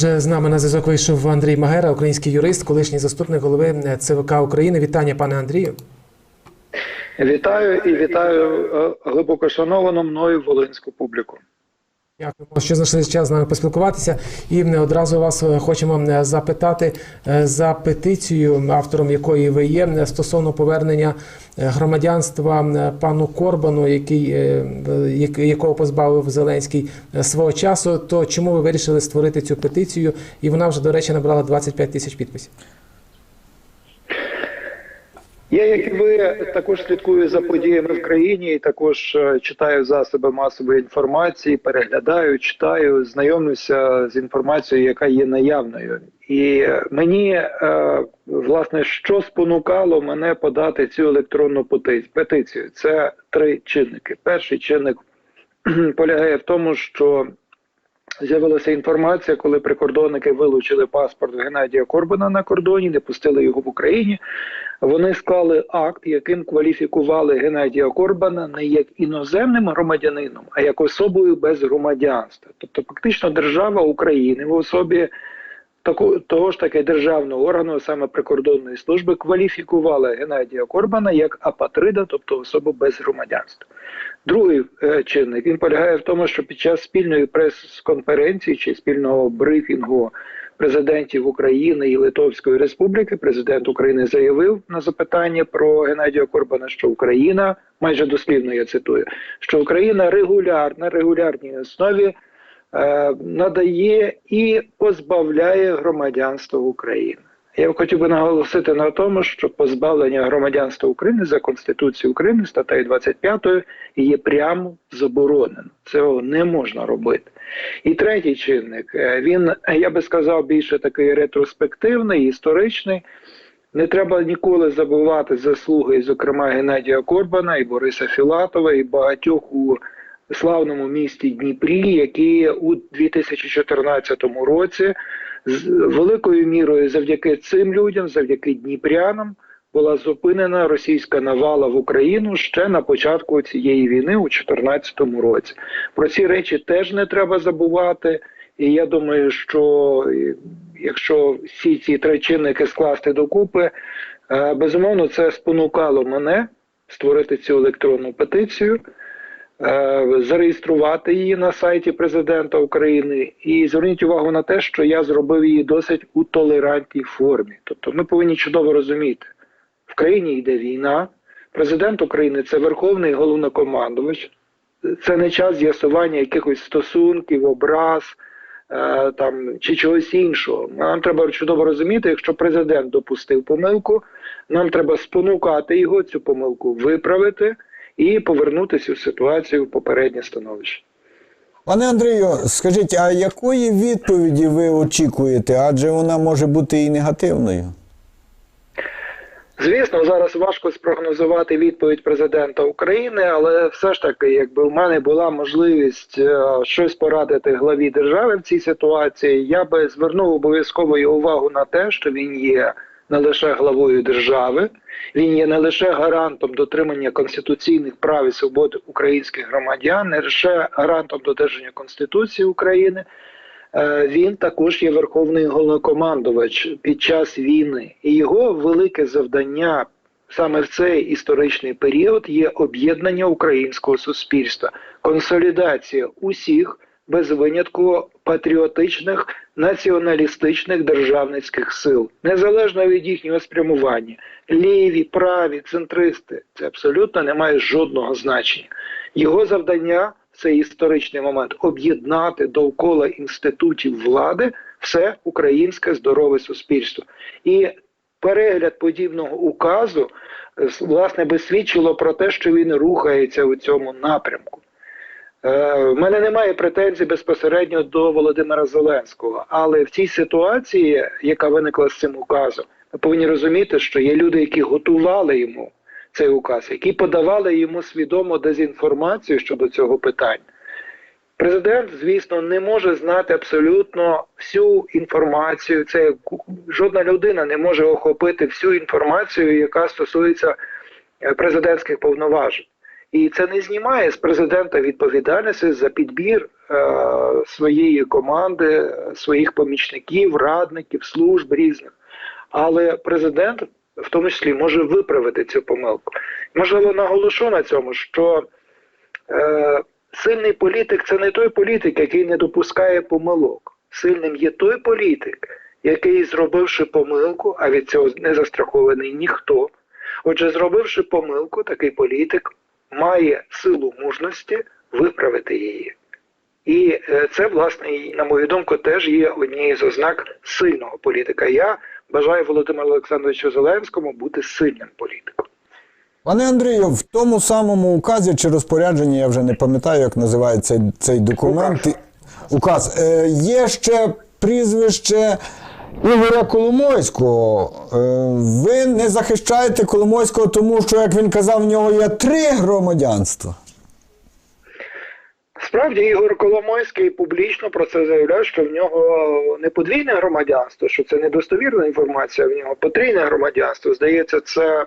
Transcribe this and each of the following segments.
Отже, з нами на зв'язок вийшов Андрій Магера, український юрист, колишній заступник голови ЦВК України. Вітання, пане Андрію. Вітаю і вітаю е, глибоко шановану мною волинську публіку. Дякуємо, що знайшли час з нами поспілкуватися. І е, одразу вас е, хочемо е, запитати за петицію, автором якої ви є, стосовно повернення громадянства пану Корбану, який, якого позбавив Зеленський свого часу. То чому ви вирішили створити цю петицію? І вона вже, до речі, набрала 25 тисяч підписів. Я, як і ви, також слідкую за подіями в країні, і також е, читаю засоби масової інформації, переглядаю, читаю, знайомлюся з інформацією, яка є наявною. І е, мені е, власне що спонукало мене подати цю електронну пети- петицію? Це три чинники. Перший чинник полягає в тому, що З'явилася інформація, коли прикордонники вилучили паспорт Геннадія Корбана на кордоні, не пустили його в Україні. Вони склали акт, яким кваліфікували Геннадія Корбана не як іноземним громадянином, а як особою без громадянства. Тобто, фактично, держава України в особі того ж таки державного органу, саме прикордонної служби, кваліфікувала Геннадія Корбана як апатрида, тобто особу без громадянства. Другий е, чинник він полягає в тому, що під час спільної прес-конференції чи спільного брифінгу президентів України і Литовської Республіки президент України заявив на запитання про Геннадія Корбана, що Україна майже дослівно я цитую, що Україна регулярно регулярній основі надає і позбавляє громадянства України. Я хотів би наголосити на тому, що позбавлення громадянства України за Конституцією України статтею 25 є прямо заборонено. Цього не можна робити. І третій чинник, е, він, я би сказав, більше такий ретроспективний, історичний. Не треба ніколи забувати заслуги, зокрема Геннадія Корбана і Бориса Філатова, і багатьох у славному місті Дніпрі, які у 2014 році з великою мірою завдяки цим людям, завдяки дніпрянам, була зупинена російська навала в Україну ще на початку цієї війни у 2014 році. Про ці речі теж не треба забувати. І я думаю, що е, якщо всі ці три чинники скласти докупи, е, безумовно, це спонукало мене створити цю електронну петицію зареєструвати її на сайті президента України. І зверніть увагу на те, що я зробив її досить у толерантній формі. Тобто, ми повинні чудово розуміти, в країні йде війна. Президент України це верховний головнокомандувач. Це не час з'ясування якихось стосунків, образ е, там чи чогось іншого. Нам треба чудово розуміти, якщо президент допустив помилку, нам треба спонукати його цю помилку виправити і повернутися в ситуацію в попереднє становище. Пане Андрію, скажіть, а якої відповіді ви очікуєте? Адже вона може бути і негативною. Звісно, зараз важко спрогнозувати відповідь президента України, але все ж таки, якби в мене була можливість е, щось порадити главі держави в цій ситуації, я би звернув обов'язково увагу на те, що він є не лише главою держави, він є не лише гарантом дотримання конституційних прав і свобод українських громадян, не лише гарантом додержання Конституції України. Е, Він також є верховний головнокомандувач під час війни, і його велике завдання саме в цей історичний період є об'єднання українського суспільства, консолідація усіх без винятку патріотичних націоналістичних державницьких сил, незалежно від їхнього спрямування, ліві, праві, центристи. Це абсолютно не має жодного значення. Його завдання в цей історичний момент об'єднати довкола інститутів влади все українське здорове суспільство. І перегляд подібного указу власне би свідчило про те, що він рухається у цьому напрямку. Е, В мене немає претензій безпосередньо до Володимира Зеленського, але в цій ситуації, яка виникла з цим указом, ми повинні розуміти, що є люди, які готували йому цей указ, які подавали йому свідомо дезінформацію щодо цього питання. Президент, звісно, не може знати абсолютно всю інформацію. Це жодна людина не може охопити всю інформацію, яка стосується е, президентських повноважень. І це не знімає з президента відповідальності за підбір е, своєї команди, своїх помічників, радників, служб різних. Але президент в тому числі може виправити цю помилку. Можливо, наголошу на цьому, що е, сильний політик це не той політик, який не допускає помилок. Сильним є той політик, який, зробивши помилку, а від цього не застрахований ніхто. Отже, зробивши помилку, такий політик має силу мужності виправити її. І е, це, власне, на мою думку, теж є однією з ознак сильного політика. Я бажаю Володимиру Олександровичу Зеленському бути сильним політиком. Пане Андрію, в тому самому указі чи розпорядженні, я вже не пам'ятаю, як називається цей, цей документ. Указ. Указ. Е, є ще прізвище Ігоря Коломойського. Е, ви не захищаєте Коломойського, тому що, як він казав, в нього є три громадянства. Справді Ігор Коломойський публічно про це заявляв, що в нього не подвійне громадянство, що це недостовірна інформація. В нього потрійне громадянство. Здається, це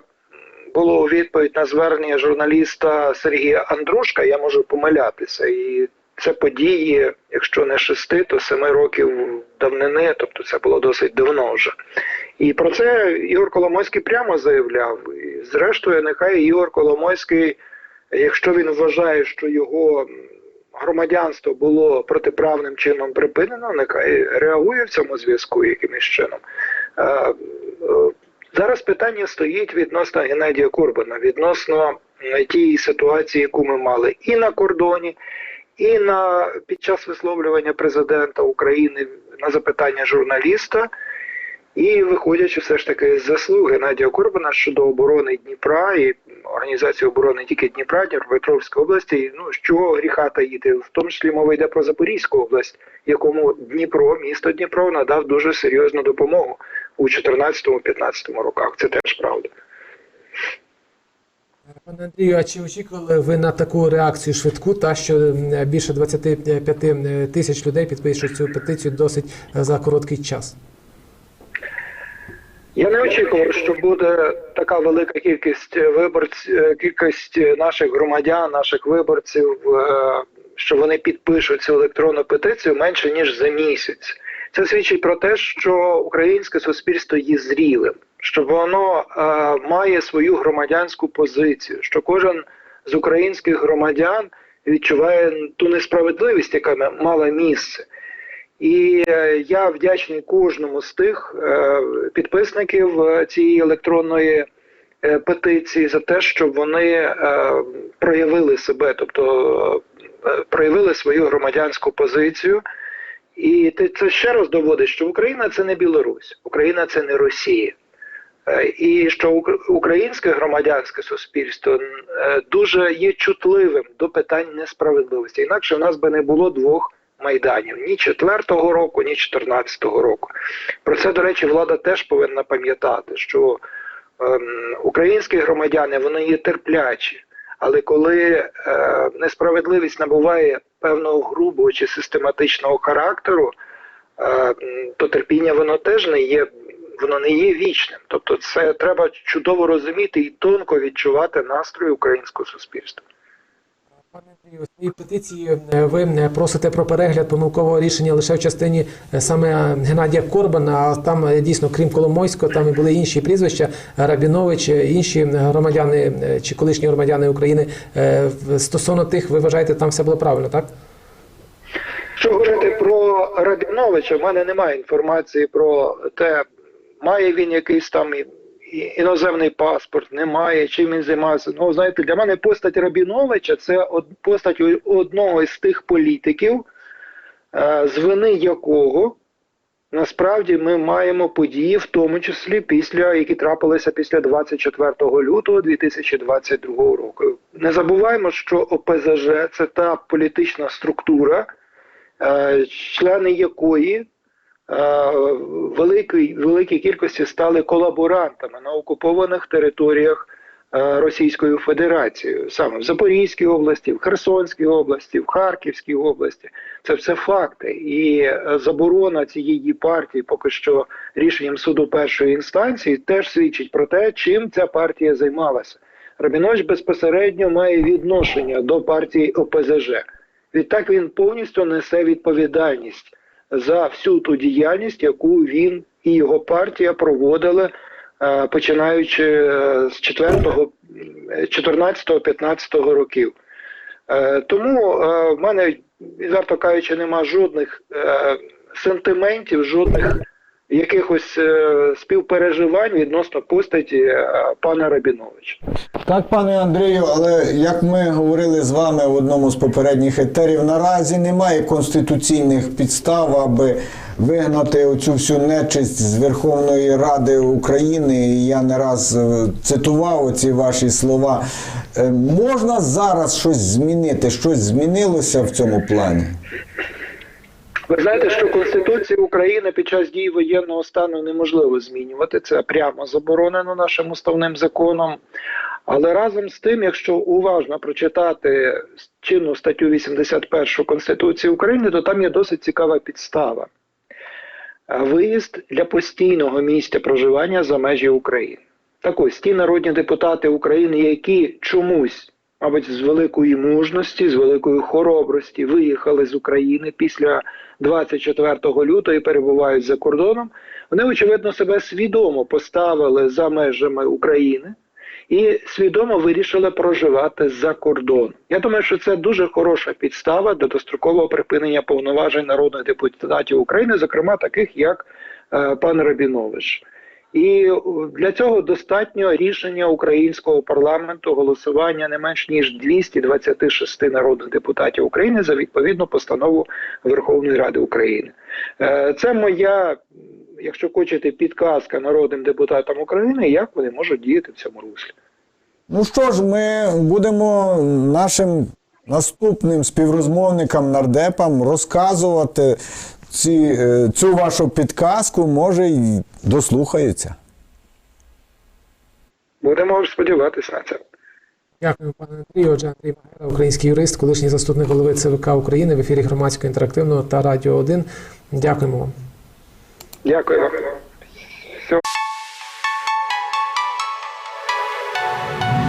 було у відповідь на звернення журналіста Сергія Андрушка. Я можу помилятися. І це події, якщо не шести, то семи років давнини, тобто це було досить давно вже. І про це Ігор Коломойський прямо заявляв. І зрештою, нехай Ігор Коломойський, якщо він вважає, що його громадянство було протиправним чином припинено, нехай реагує в цьому зв'язку якимось чином. Е, е, Зараз питання стоїть відносно Геннадія Корбана, відносно тієї ситуації, яку ми мали і на кордоні, і на під час висловлювання президента України на запитання журналіста. І виходячи все ж таки з заслуг Геннадія Корбана щодо оборони Дніпра і організації оборони тільки Дніпра, Дніпропетровської області, ну з чого гріха таїти, в тому числі мова йде про Запорізьку область, якому Дніпро, місто Дніпро надав дуже серйозну допомогу у 2014-2015 роках. Це теж правда. Пане Андрію, а чи очікували ви на таку реакцію швидку, та що більше 25 тисяч людей підпишуть цю петицію досить е, за короткий час? Я не очікував, що буде така велика кількість виборців, кількість наших громадян, наших виборців, е, що вони підпишуть цю електронну петицію менше ніж за місяць. Це свідчить про те, що українське суспільство є зрілим, що воно е, має свою громадянську позицію, що кожен з українських громадян відчуває ту несправедливість, яка мала місце. І е, я вдячний кожному з тих е, підписників е, цієї електронної петиції за те, що вони проявили себе, тобто проявили свою громадянську позицію. І це ще раз доводить, що Україна це не Білорусь, Україна це не Росія. І що українське громадянське суспільство е, дуже є чутливим до питань несправедливості. Інакше в нас би не було двох майданів ні 4-го року, ні 14-го року. Про це, до речі, влада теж повинна пам'ятати, що ем, українські громадяни вони є терплячі. Але коли е, несправедливість набуває певного грубого чи систематичного характеру, е, то терпіння воно теж не є, воно не є вічним. Тобто, це треба чудово розуміти і тонко відчувати настрої українського суспільства. Пане Андрію, у своїй петиції е, ви е, просите про перегляд помилкового рішення лише в частині е, саме Геннадія Корбана, а там дійсно, крім Коломойського, там і були інші прізвища, Рабінович, інші громадяни чи колишні громадяни України. Стосовно тих, ви вважаєте, там все було правильно, так? Що говорити про Рабіновича, в мене немає інформації про те, має він якийсь там іноземний паспорт, немає, чим він займається. Ну, знаєте, для мене постать Рабіновича це постать одного із тих політиків, е, з вини якого насправді ми маємо події, в тому числі після, які трапилися після 24 лютого 2022 року. Не забуваємо, що ОПЗЖ це та політична структура, е, члени якої великій, великій кількості стали колаборантами на окупованих територіях е, Російською Федерацією, саме в Запорізькій області, в Херсонській області, в Харківській області. Це все факти. І е, заборона цієї партії, поки що рішенням суду першої інстанції, теж свідчить про те, чим ця партія займалася. Рабінович безпосередньо має відношення до партії ОПЗЖ. Відтак він повністю несе відповідальність за всю ту діяльність, яку він і його партія проводили, е, починаючи е, з 14-15 років. Е, Тому в мене, відверто кажучи, нема жодних сентиментів, жодних якихось е, співпереживань відносно постаті е, пана Рабіновича. Так, пане Андрію, але як ми говорили з вами в одному з попередніх етерів, наразі немає конституційних підстав, аби вигнати оцю всю нечисть з Верховної Ради України. Я не раз е, цитував ці ваші слова. Можна зараз щось змінити? Щось змінилося в цьому плані? Ви знаєте, що Конституцію України під час дії воєнного стану неможливо змінювати. Це прямо заборонено нашим уставним законом. Але разом з тим, якщо уважно прочитати чинну статтю 81 Конституції України, то там є досить цікава підстава. Виїзд для постійного місця проживання за межі України. Так ось ті народні депутати України, які чомусь, мабуть, з великої мужності, з великої хоробрості виїхали з України після 24 лютого і перебувають за кордоном, вони, очевидно, себе свідомо поставили за межами України і свідомо вирішили проживати за кордон. Я думаю, що це дуже хороша підстава для дострокового припинення повноважень народних депутатів України, зокрема таких як е, пан Рабінович. І е, для цього достатньо рішення українського парламенту голосування не менш ніж 226 народних депутатів України за відповідну постанову Верховної Ради України. Е, Це моя, якщо хочете, підказка народним депутатам України, як вони можуть діяти в цьому руслі. Ну що ж, ми будемо нашим наступним співрозмовникам нардепам розказувати ці, е, цю вашу підказку, може, й дослухаються. Будемо сподіватися на це. Дякую, пане Андрію. Отже, Андрій Магера, український юрист, колишній заступник голови ЦВК України в ефірі громадського інтерактивного та Радіо 1. Дякуємо вам. Дякую.